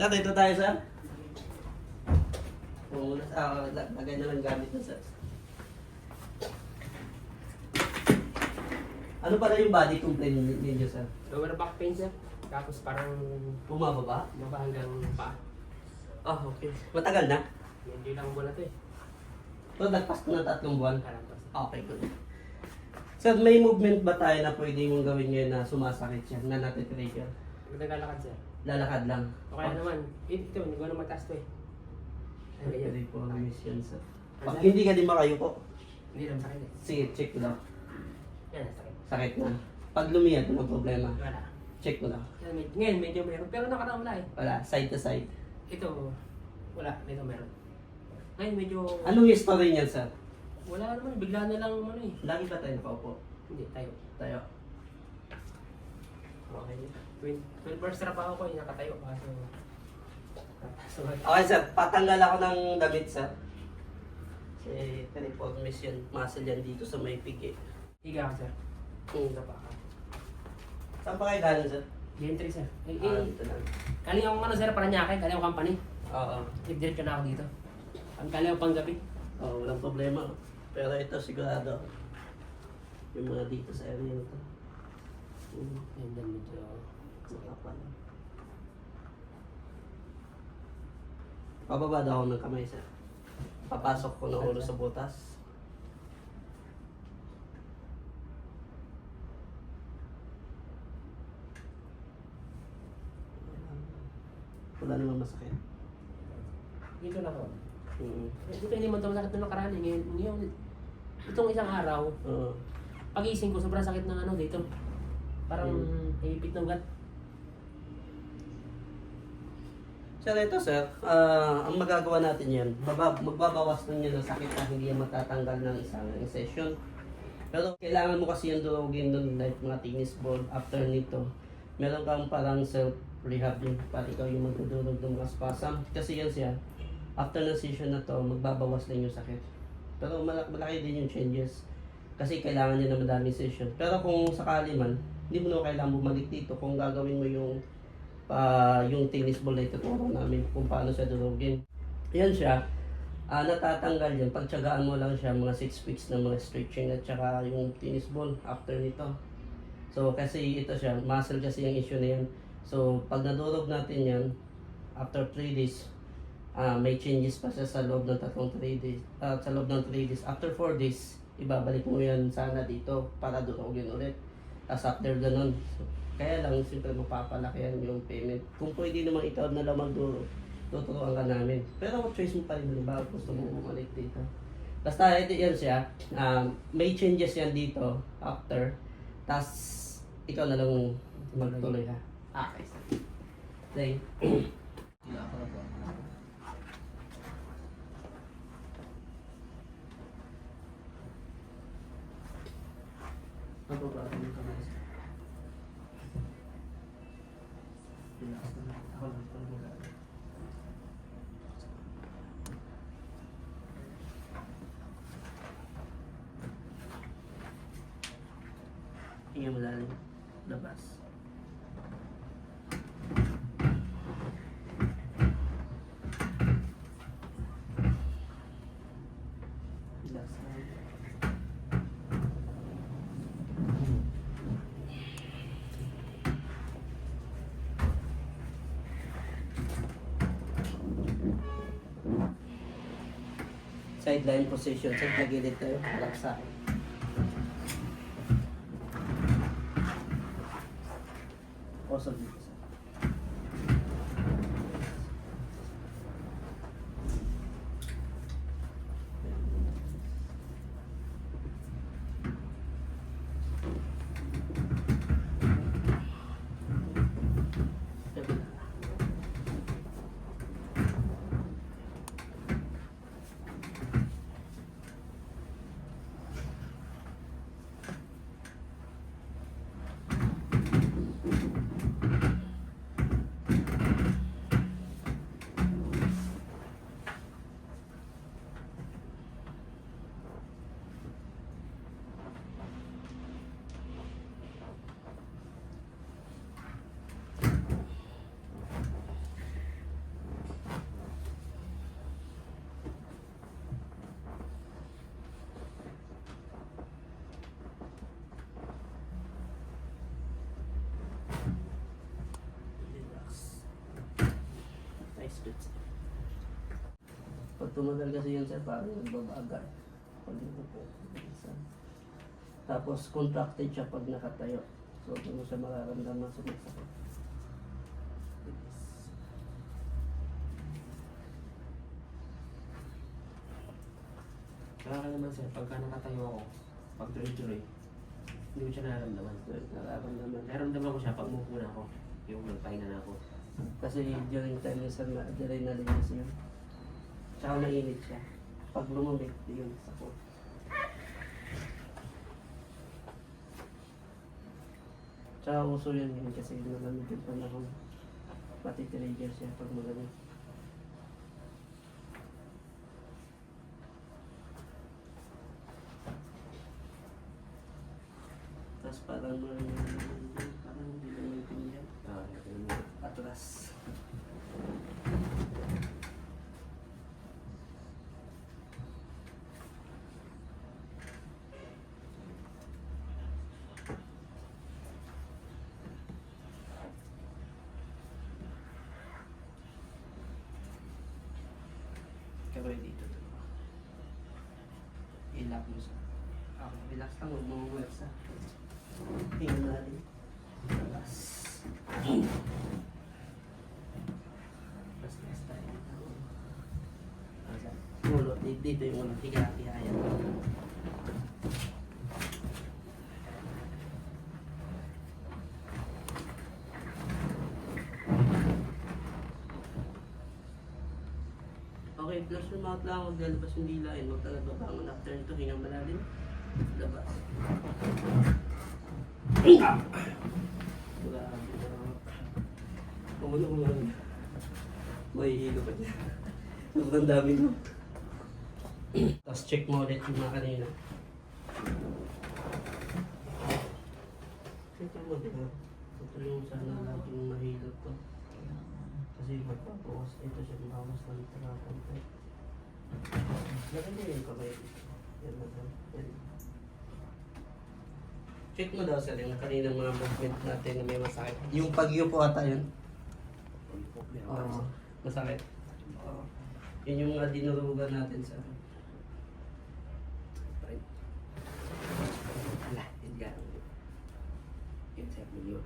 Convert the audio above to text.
Sir, dito tayo, sir. Oo, ah, lag- lagay na lang gamit na, sir. Ano pala yung body complaint nin- ninyo, sir? Lower back pain sir. Tapos parang Bumababa? baba hanggang paa. Ah, okay. Matagal na? Hindi lang buwan na to eh. So, nagpas na tatlong buwan? Alam ko. Okay, good. Sir, may movement ba tayo na pwede mong gawin ngayon na sumasakit siya, na natitrigger? Naglalakad sir. Lalakad lang. O kaya naman, eh, ito, hindi ko na mataas to eh. Ay, ganyan. Po mission, sir. Ano? Pag hindi ka din makayo po, Hindi naman sakit eh. sige, check ko lang. Yan, sakit. Sakit na. Pag lumiyad, walang problema. Wala. Check ko lang. Yan, med- ngayon medyo meron. Pero nakaraan wala eh. Wala, side to side. Ito, wala. Dito meron. Ngayon medyo, Anong history niyan, sir? wala naman. Bigla na lang ano eh. Lagi ba tayo nakaupo? Hindi, tayo. Tayo. Okay. 12, 12 hours trabaho ko eh, nakatayo. Kaso, so, Okay, sir. Patanggal ako ng damit, sir. Kasi teleport mission. Muscle yan dito sa may pigi. higa ka sir. Hmm. Higa pa ka. Saan pa kayo galing, sir? Gentry sir. Eh, Ah, eh, dito lang. Galing akong ano sir, Paranaque, galing akong company. Oo. Nag-direct na ako dito. Ang galing ako pang gabi. Oo, walang problema. Pero ito sigurado. Yung mga dito sa area na to. Hmm. And then medyo... Pababa daw ng kamay, sir. Papasok ko ng ulo sa butas. Wala namang masakit. Dito na ako. Mm. Eh, Dito hindi man ito masakit na nakaraan eh. Ngayon, ngayon, itong isang araw, Oo. pagising ko, sobrang sakit ng ano dito. Parang Hmm. ipit ng gut. Sir, ito sir, ah, ang magagawa natin yan, baba, magbabawas lang yan ng sakit na hindi yan matatanggal ng isang session. Pero kailangan mo kasi yung durugin nun, like mga tennis ball, after nito, meron kang parang self-rehab din, pati ikaw yung magdudurog ng mga spasm. Kasi yan siya, after ng session na to, magbabawas lang yung sakit. Pero malaki, malaki din yung changes. Kasi kailangan niya na madaming session. Pero kung sakali man, hindi mo na kailangan bumalik dito kung gagawin mo yung pa yung tennis ball na ituturo namin kung paano siya durugin. Yan siya. Ah, natatanggal yan. Pagtsagaan mo lang siya mga 6 weeks na mga stretching at saka yung tennis ball after nito. So kasi ito siya, muscle kasi yung issue na yan. So pag nadurog natin yan, after 3 days, ah may changes pa siya sa loob ng tatlong 3 days. ah, sa loob ng 3 days. After 4 days, ibabalik mo yan sana dito para durugin ulit. Tapos after ganun, so, kaya lang siyempre mapapalakihan yung payment. Kung pwede naman ikaw na lang magduro, tuturuan ka namin. Pero choice mo pa rin halimbawa gusto mo bumalik dito. Basta ito yan siya, um, may changes yan dito after. Tapos ikaw na lang magtuloy ha. Okay. Thank Ano ba ang kamay? Relax na lang. Ako lang pala mag- Hinga malalim. Labas. Sideline position. Sa gilid tayo. Harap sa thousand meters. Sa Pag tumagal kasi yun sir, parang nagbabagal. Pag nabupo. minsan. Tapos contracted siya pag nakatayo. So doon mo siya mararamdaman sumasakit. Kaya naman sir, pagka nakatayo ako, pag tuloy-tuloy, hindi ko siya nararamdaman. Nararamdaman. Nararamdaman ko siya pag umupo na ako, yung nagpahinga na ako. Kasi during time sir, na adrenaline kasi yun. Tsaka mainit siya. Pag lumamig, yun sa ko. Tsaka uso yun yun kasi malamig yung panahon. Matitrigger siya pag malamig. Tapos parang parang hindi ko maintindihan. Ah, ganun yun. Atras. Kaya dito. Ilap mo sa... Okay, relax lang. Huwag mo uwersa. Tingnan natin. Relax. Mas tayo. Dito yung ulo. Higa, Okay, flush yung lang. Huwag lalabas yung dila. eh. Huwag talaga babangon after nito. Hinga malalim. Labas. Grabe. Umulo mo lang. May hilo pa dyan. Sobrang dami mo. Tapos check mo ulit yung mga kanina. Check mo, di ba? Ito yung sana laging mahilot to. Kasi magpapawas. Ito siya, mabawas lang talagang to. Lagyan din yung kamay dito. Yan na lang. Yan. Check mo daw sir yung kaninang mga movement natin na may masakit. Yung pag-yupo ata yun. Oo. Masakit. Oo. Yun yung mga dinurugan natin sa Ala, hindi ka. Yun sir, medyo.